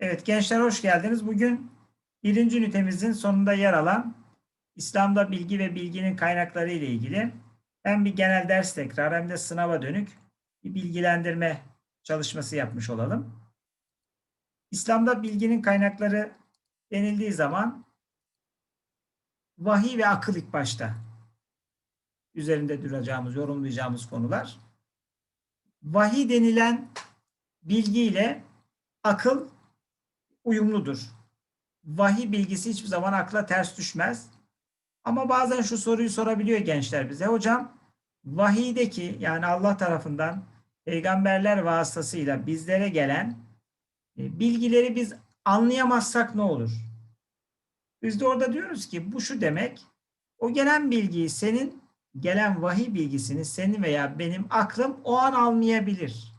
Evet gençler hoş geldiniz. Bugün birinci ünitemizin sonunda yer alan İslam'da bilgi ve bilginin kaynakları ile ilgili hem bir genel ders tekrar hem de sınava dönük bir bilgilendirme çalışması yapmış olalım. İslam'da bilginin kaynakları denildiği zaman vahiy ve akıl ilk başta üzerinde duracağımız, yorumlayacağımız konular. Vahiy denilen bilgi ile akıl uyumludur. Vahiy bilgisi hiçbir zaman akla ters düşmez. Ama bazen şu soruyu sorabiliyor gençler bize. Hocam vahiydeki yani Allah tarafından peygamberler vasıtasıyla bizlere gelen e, bilgileri biz anlayamazsak ne olur? Biz de orada diyoruz ki bu şu demek. O gelen bilgiyi senin gelen vahiy bilgisini senin veya benim aklım o an almayabilir.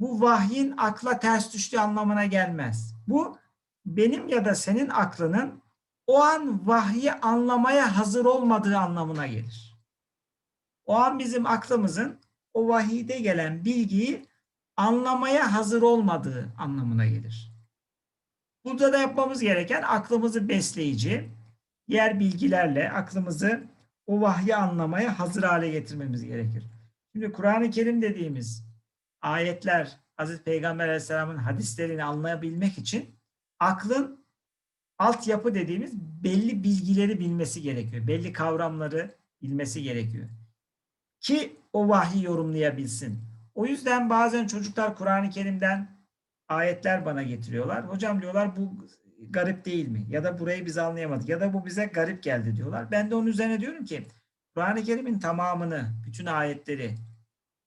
Bu vahyin akla ters düştüğü anlamına gelmez. Bu benim ya da senin aklının o an vahyi anlamaya hazır olmadığı anlamına gelir. O an bizim aklımızın o vahide gelen bilgiyi anlamaya hazır olmadığı anlamına gelir. Burada da yapmamız gereken aklımızı besleyici, diğer bilgilerle aklımızı o vahyi anlamaya hazır hale getirmemiz gerekir. Şimdi Kur'an-ı Kerim dediğimiz ayetler, Hazreti Peygamber Aleyhisselam'ın hadislerini anlayabilmek için aklın altyapı dediğimiz belli bilgileri bilmesi gerekiyor. Belli kavramları bilmesi gerekiyor. Ki o vahyi yorumlayabilsin. O yüzden bazen çocuklar Kur'an-ı Kerim'den ayetler bana getiriyorlar. Hocam diyorlar bu garip değil mi? Ya da burayı biz anlayamadık. Ya da bu bize garip geldi diyorlar. Ben de onun üzerine diyorum ki Kur'an-ı Kerim'in tamamını, bütün ayetleri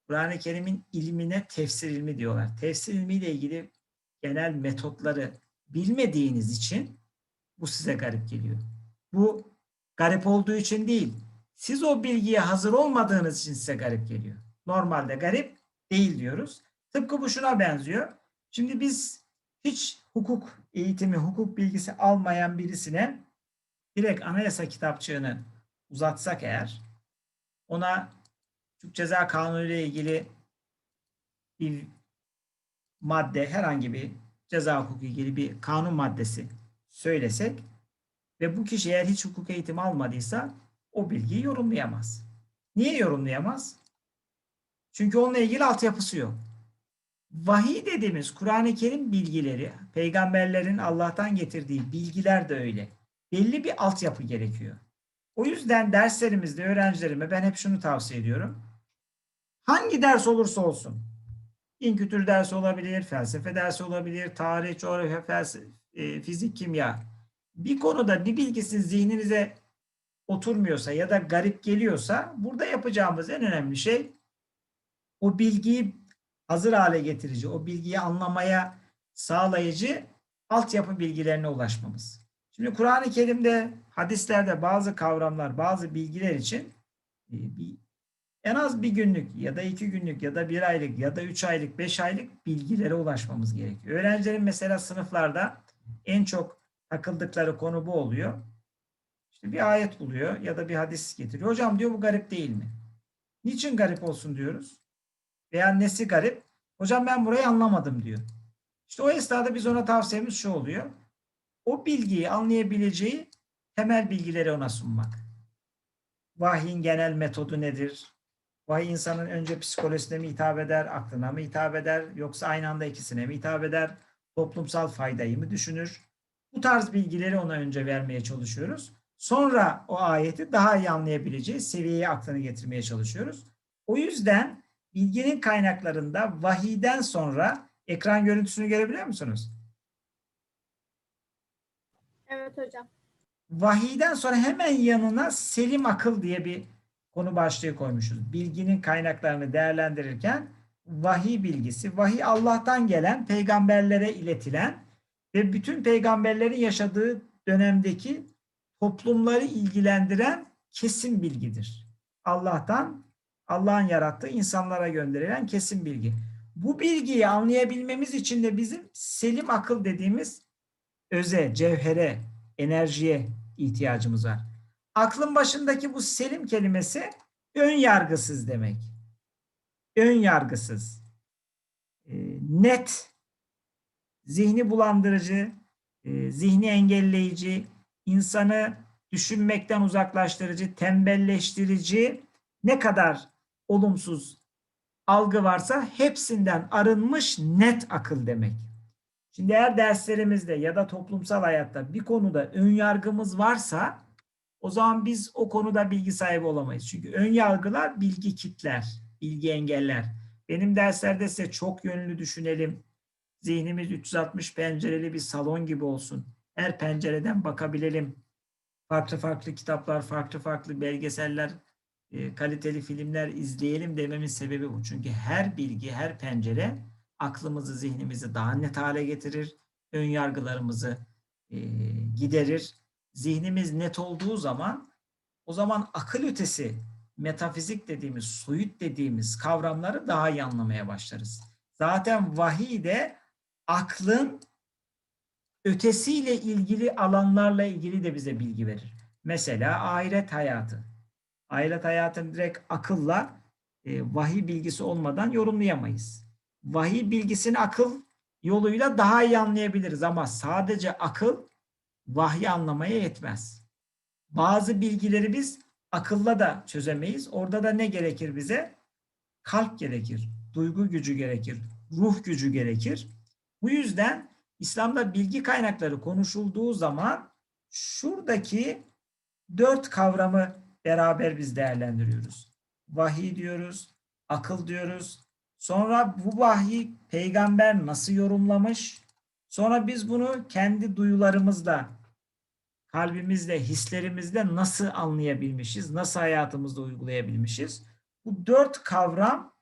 Kur'an-ı Kerim'in ilmine tefsir ilmi diyorlar. Tefsir ilmiyle ilgili genel metotları bilmediğiniz için bu size garip geliyor. Bu garip olduğu için değil. Siz o bilgiye hazır olmadığınız için size garip geliyor. Normalde garip değil diyoruz. Tıpkı bu şuna benziyor. Şimdi biz hiç hukuk eğitimi, hukuk bilgisi almayan birisine direkt anayasa kitapçığını uzatsak eğer ona Türk Ceza Kanunu ile ilgili bir madde, herhangi bir ceza hukuku ilgili bir kanun maddesi söylesek ve bu kişi eğer hiç hukuk eğitimi almadıysa o bilgiyi yorumlayamaz. Niye yorumlayamaz? Çünkü onunla ilgili altyapısı yok. Vahiy dediğimiz Kur'an-ı Kerim bilgileri, peygamberlerin Allah'tan getirdiği bilgiler de öyle. Belli bir altyapı gerekiyor. O yüzden derslerimizde öğrencilerime ben hep şunu tavsiye ediyorum. Hangi ders olursa olsun, din dersi olabilir, felsefe dersi olabilir, tarih, coğrafya, felsefe, e, fizik, kimya. Bir konuda bir bilgisi zihninize oturmuyorsa ya da garip geliyorsa burada yapacağımız en önemli şey o bilgiyi hazır hale getirici, o bilgiyi anlamaya sağlayıcı altyapı bilgilerine ulaşmamız. Şimdi Kur'an-ı Kerim'de, hadislerde bazı kavramlar, bazı bilgiler için e, bir, en az bir günlük ya da iki günlük ya da bir aylık ya da üç aylık, beş aylık bilgilere ulaşmamız gerekiyor. Öğrencilerin mesela sınıflarda en çok takıldıkları konu bu oluyor. İşte bir ayet buluyor ya da bir hadis getiriyor. Hocam diyor bu garip değil mi? Niçin garip olsun diyoruz? Veya nesi garip? Hocam ben burayı anlamadım diyor. İşte o esnada biz ona tavsiyemiz şu oluyor. O bilgiyi anlayabileceği temel bilgileri ona sunmak. Vahyin genel metodu nedir? Vahiy insanın önce psikolojisine mi hitap eder, aklına mı hitap eder, yoksa aynı anda ikisine mi hitap eder, toplumsal faydayı mı düşünür? Bu tarz bilgileri ona önce vermeye çalışıyoruz. Sonra o ayeti daha iyi anlayabileceği seviyeye aklını getirmeye çalışıyoruz. O yüzden bilginin kaynaklarında vahiyden sonra ekran görüntüsünü görebiliyor musunuz? Evet hocam. Vahiyden sonra hemen yanına selim akıl diye bir konu başlığı koymuşuz. Bilginin kaynaklarını değerlendirirken vahiy bilgisi, vahiy Allah'tan gelen, peygamberlere iletilen ve bütün peygamberlerin yaşadığı dönemdeki toplumları ilgilendiren kesin bilgidir. Allah'tan, Allah'ın yarattığı insanlara gönderilen kesin bilgi. Bu bilgiyi anlayabilmemiz için de bizim selim akıl dediğimiz öze, cevhere, enerjiye ihtiyacımız var. Aklın başındaki bu selim kelimesi ön yargısız demek. Ön yargısız. E, net zihni bulandırıcı, e, zihni engelleyici, insanı düşünmekten uzaklaştırıcı, tembelleştirici ne kadar olumsuz algı varsa hepsinden arınmış net akıl demek. Şimdi eğer derslerimizde ya da toplumsal hayatta bir konuda ön yargımız varsa o zaman biz o konuda bilgi sahibi olamayız. Çünkü ön yargılar bilgi kitler, bilgi engeller. Benim derslerde ise çok yönlü düşünelim. Zihnimiz 360 pencereli bir salon gibi olsun. Her pencereden bakabilelim. Farklı farklı kitaplar, farklı farklı belgeseller, e, kaliteli filmler izleyelim dememin sebebi bu. Çünkü her bilgi, her pencere aklımızı, zihnimizi daha net hale getirir. Ön yargılarımızı e, giderir. Zihnimiz net olduğu zaman o zaman akıl ötesi metafizik dediğimiz, soyut dediğimiz kavramları daha iyi anlamaya başlarız. Zaten vahiy de aklın ötesiyle ilgili alanlarla ilgili de bize bilgi verir. Mesela ahiret hayatı. Ahiret hayatını direkt akılla e, vahiy bilgisi olmadan yorumlayamayız. Vahiy bilgisini akıl yoluyla daha iyi anlayabiliriz ama sadece akıl vahyi anlamaya yetmez. Bazı bilgileri biz akılla da çözemeyiz. Orada da ne gerekir bize? Kalp gerekir, duygu gücü gerekir, ruh gücü gerekir. Bu yüzden İslam'da bilgi kaynakları konuşulduğu zaman şuradaki dört kavramı beraber biz değerlendiriyoruz. Vahiy diyoruz, akıl diyoruz. Sonra bu vahyi peygamber nasıl yorumlamış? Sonra biz bunu kendi duyularımızla, kalbimizle, hislerimizle nasıl anlayabilmişiz? Nasıl hayatımızda uygulayabilmişiz? Bu dört kavram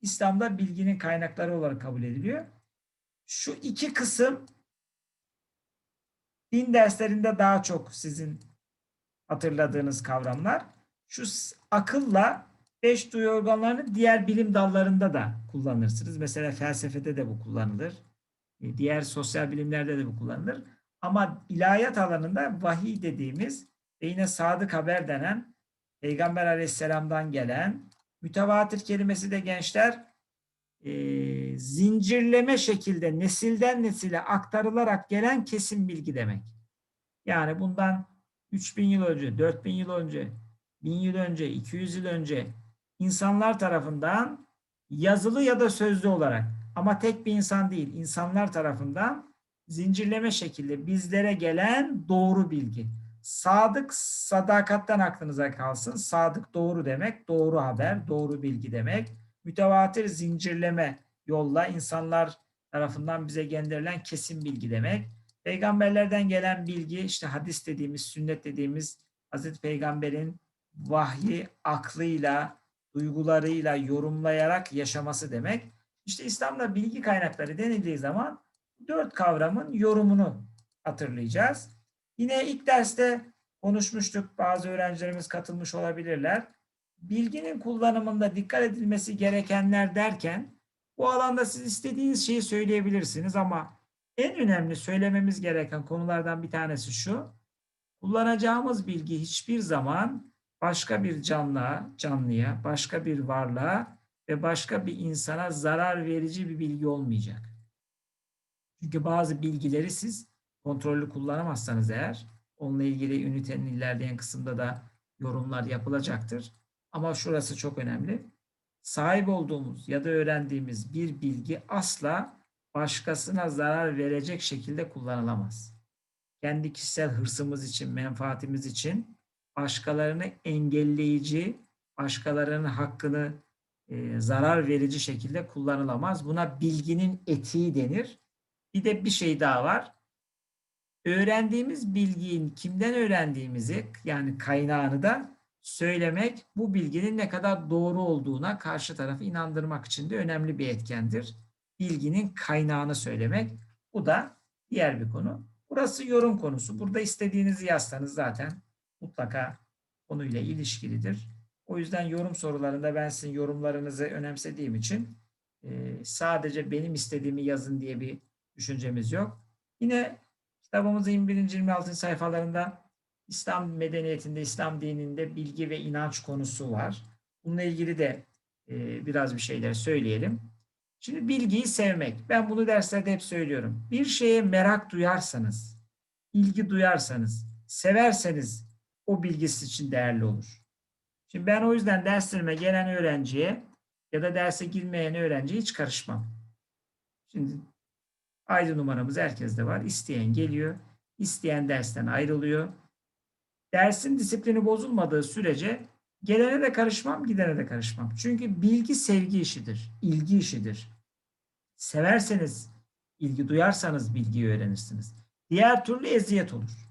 İslam'da bilginin kaynakları olarak kabul ediliyor. Şu iki kısım din derslerinde daha çok sizin hatırladığınız kavramlar. Şu akılla beş duyu organlarını diğer bilim dallarında da kullanırsınız. Mesela felsefede de bu kullanılır. E, diğer sosyal bilimlerde de bu kullanılır. Ama ilahiyat alanında vahiy dediğimiz ve yine sadık haber denen Peygamber aleyhisselamdan gelen mütevatir kelimesi de gençler e, zincirleme şekilde nesilden nesile aktarılarak gelen kesin bilgi demek. Yani bundan 3000 yıl önce, 4000 yıl önce, 1000 yıl önce, 200 yıl önce insanlar tarafından yazılı ya da sözlü olarak ama tek bir insan değil, insanlar tarafından zincirleme şekilde bizlere gelen doğru bilgi. Sadık sadakatten aklınıza kalsın. Sadık doğru demek, doğru haber, doğru bilgi demek. Mütevatir zincirleme yolla insanlar tarafından bize gönderilen kesin bilgi demek. Peygamberlerden gelen bilgi işte hadis dediğimiz, sünnet dediğimiz Hazreti Peygamber'in vahyi aklıyla, duygularıyla yorumlayarak yaşaması demek. İşte İslam'da bilgi kaynakları denildiği zaman dört kavramın yorumunu hatırlayacağız. Yine ilk derste konuşmuştuk. Bazı öğrencilerimiz katılmış olabilirler. Bilginin kullanımında dikkat edilmesi gerekenler derken bu alanda siz istediğiniz şeyi söyleyebilirsiniz ama en önemli söylememiz gereken konulardan bir tanesi şu. Kullanacağımız bilgi hiçbir zaman başka bir canlıya, canlıya, başka bir varlığa ve başka bir insana zarar verici bir bilgi olmayacak. Çünkü bazı bilgileri siz kontrollü kullanamazsanız eğer onunla ilgili ünitenin ilerleyen kısımda da yorumlar yapılacaktır. Ama şurası çok önemli. Sahip olduğumuz ya da öğrendiğimiz bir bilgi asla başkasına zarar verecek şekilde kullanılamaz. Kendi kişisel hırsımız için, menfaatimiz için başkalarını engelleyici, başkalarının hakkını e, zarar verici şekilde kullanılamaz. Buna bilginin etiği denir. Bir de bir şey daha var. Öğrendiğimiz bilgiyi kimden öğrendiğimizi yani kaynağını da söylemek bu bilginin ne kadar doğru olduğuna karşı tarafı inandırmak için de önemli bir etkendir. Bilginin kaynağını söylemek. Bu da diğer bir konu. Burası yorum konusu. Burada istediğinizi yazsanız zaten mutlaka konuyla ilişkilidir. O yüzden yorum sorularında ben sizin yorumlarınızı önemsediğim için sadece benim istediğimi yazın diye bir düşüncemiz yok. Yine kitabımızın 21. 26. sayfalarında İslam medeniyetinde, İslam dininde bilgi ve inanç konusu var. Bununla ilgili de e, biraz bir şeyler söyleyelim. Şimdi bilgiyi sevmek. Ben bunu derslerde hep söylüyorum. Bir şeye merak duyarsanız, ilgi duyarsanız, severseniz o bilgisi için değerli olur. Şimdi ben o yüzden derslerime gelen öğrenciye ya da derse girmeyen öğrenciye hiç karışmam. Şimdi ayrı numaramız herkeste var. İsteyen geliyor, isteyen dersten ayrılıyor. Dersin disiplini bozulmadığı sürece gelene de karışmam, gidene de karışmam. Çünkü bilgi sevgi işidir, ilgi işidir. Severseniz, ilgi duyarsanız bilgiyi öğrenirsiniz. Diğer türlü eziyet olur.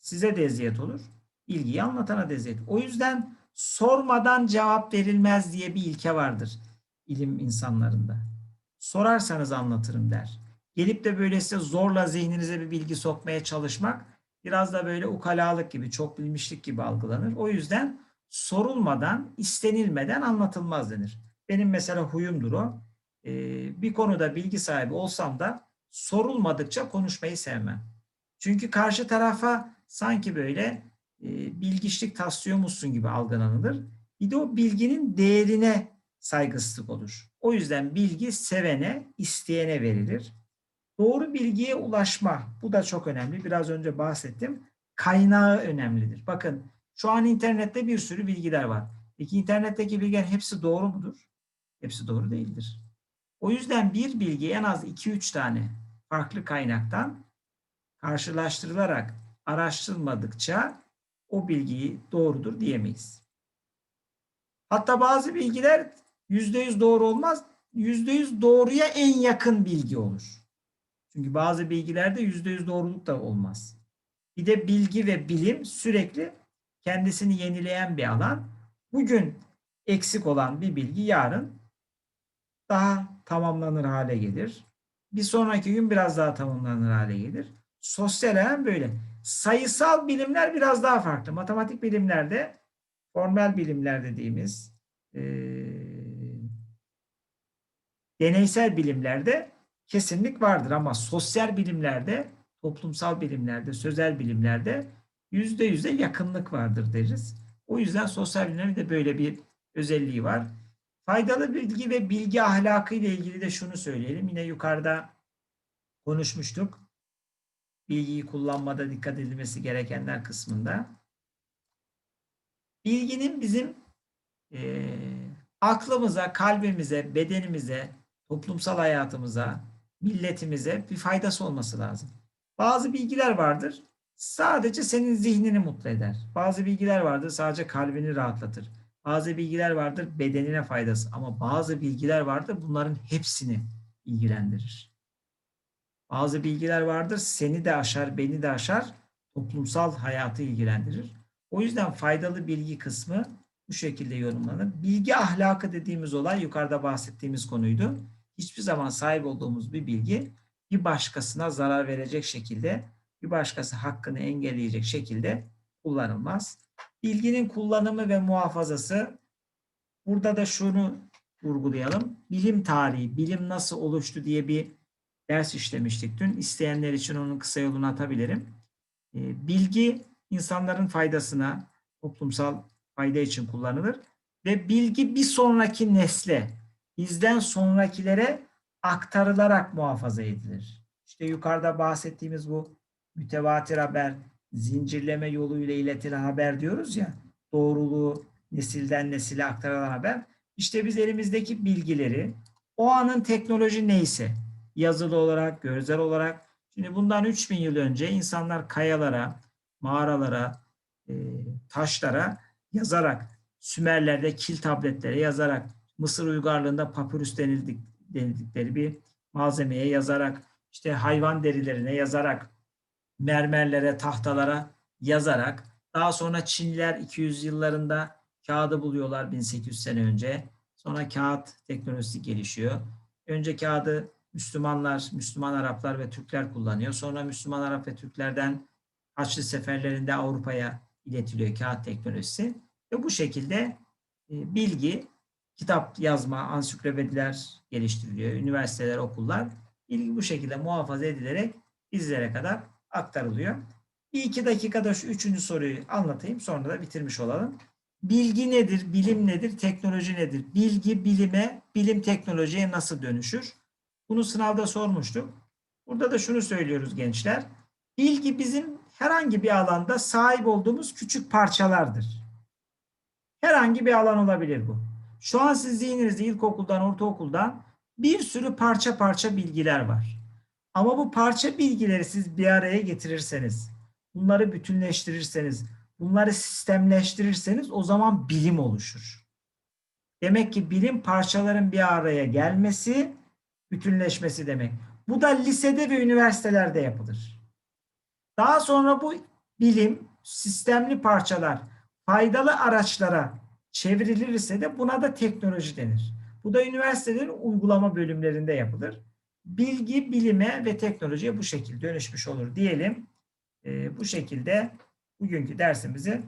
Size de eziyet olur. İlgiyi anlatana da eziyet. O yüzden sormadan cevap verilmez diye bir ilke vardır ilim insanlarında. Sorarsanız anlatırım der. Gelip de böyle size zorla zihninize bir bilgi sokmaya çalışmak biraz da böyle ukalalık gibi, çok bilmişlik gibi algılanır. O yüzden sorulmadan, istenilmeden anlatılmaz denir. Benim mesela huyumdur o. Ee, bir konuda bilgi sahibi olsam da sorulmadıkça konuşmayı sevmem. Çünkü karşı tarafa sanki böyle e, bilgiçlik taslıyormuşsun gibi algılanılır. Bir de o bilginin değerine saygısızlık olur. O yüzden bilgi sevene, isteyene verilir. Doğru bilgiye ulaşma, bu da çok önemli. Biraz önce bahsettim. Kaynağı önemlidir. Bakın şu an internette bir sürü bilgiler var. Peki internetteki bilgiler hepsi doğru mudur? Hepsi doğru değildir. O yüzden bir bilgi en az 2-3 tane farklı kaynaktan karşılaştırılarak araştırılmadıkça o bilgiyi doğrudur diyemeyiz. Hatta bazı bilgiler %100 doğru olmaz, %100 doğruya en yakın bilgi olur. Çünkü bazı bilgilerde %100 doğruluk da olmaz. Bir de bilgi ve bilim sürekli kendisini yenileyen bir alan. Bugün eksik olan bir bilgi yarın daha tamamlanır hale gelir. Bir sonraki gün biraz daha tamamlanır hale gelir. Sosyal alan böyle. Sayısal bilimler biraz daha farklı. Matematik bilimlerde, formel bilimler dediğimiz e, deneysel bilimlerde kesinlik vardır ama sosyal bilimlerde, toplumsal bilimlerde, sözel bilimlerde yüzde yüze yakınlık vardır deriz. O yüzden sosyal bilimlerin de böyle bir özelliği var. Faydalı bilgi ve bilgi ahlakı ile ilgili de şunu söyleyelim. Yine yukarıda konuşmuştuk. Bilgiyi kullanmada dikkat edilmesi gerekenler kısmında. Bilginin bizim e, aklımıza, kalbimize, bedenimize, toplumsal hayatımıza, milletimize bir faydası olması lazım. Bazı bilgiler vardır. Sadece senin zihnini mutlu eder. Bazı bilgiler vardır sadece kalbini rahatlatır. Bazı bilgiler vardır bedenine faydası ama bazı bilgiler vardır bunların hepsini ilgilendirir. Bazı bilgiler vardır seni de aşar, beni de aşar, toplumsal hayatı ilgilendirir. O yüzden faydalı bilgi kısmı bu şekilde yorumlanır. Bilgi ahlakı dediğimiz olay yukarıda bahsettiğimiz konuydu. Hiçbir zaman sahip olduğumuz bir bilgi bir başkasına zarar verecek şekilde, bir başkası hakkını engelleyecek şekilde kullanılmaz. Bilginin kullanımı ve muhafazası burada da şunu vurgulayalım. Bilim tarihi, bilim nasıl oluştu diye bir ders işlemiştik dün. İsteyenler için onun kısa yolunu atabilirim. Bilgi insanların faydasına, toplumsal fayda için kullanılır ve bilgi bir sonraki nesle, bizden sonrakilere aktarılarak muhafaza edilir. İşte yukarıda bahsettiğimiz bu mütevatir haber, zincirleme yoluyla iletilen haber diyoruz ya, doğruluğu nesilden nesile aktarılan haber. İşte biz elimizdeki bilgileri, o anın teknoloji neyse, yazılı olarak, görsel olarak, şimdi bundan 3000 yıl önce insanlar kayalara, mağaralara, e, taşlara yazarak, Sümerler'de kil tabletlere yazarak, Mısır uygarlığında papyrus denildik, denildikleri bir malzemeye yazarak, işte hayvan derilerine yazarak, mermerlere, tahtalara yazarak, daha sonra Çinliler 200 yıllarında kağıdı buluyorlar 1800 sene önce. Sonra kağıt teknolojisi gelişiyor. Önce kağıdı Müslümanlar, Müslüman Araplar ve Türkler kullanıyor. Sonra Müslüman Arap ve Türklerden Haçlı seferlerinde Avrupa'ya iletiliyor kağıt teknolojisi. Ve bu şekilde bilgi, kitap yazma, ansiklopediler geliştiriliyor. Üniversiteler, okullar. Bilgi bu şekilde muhafaza edilerek bizlere kadar aktarılıyor. Bir iki dakikada şu üçüncü soruyu anlatayım. Sonra da bitirmiş olalım. bilgi nedir, bilim nedir, teknoloji nedir? Bilgi bilime, bilim teknolojiye nasıl dönüşür? Bunu sınavda sormuştuk. Burada da şunu söylüyoruz gençler. Bilgi bizim herhangi bir alanda sahip olduğumuz küçük parçalardır. Herhangi bir alan olabilir bu. Şu an siz zihninizde ilkokuldan, ortaokuldan bir sürü parça parça bilgiler var. Ama bu parça bilgileri siz bir araya getirirseniz, bunları bütünleştirirseniz, bunları sistemleştirirseniz o zaman bilim oluşur. Demek ki bilim parçaların bir araya gelmesi, bütünleşmesi demek. Bu da lisede ve üniversitelerde yapılır. Daha sonra bu bilim, sistemli parçalar faydalı araçlara çevrilirse de buna da teknoloji denir. Bu da üniversitelerin uygulama bölümlerinde yapılır. Bilgi, bilime ve teknolojiye bu şekilde dönüşmüş olur diyelim. Ee, bu şekilde bugünkü dersimizi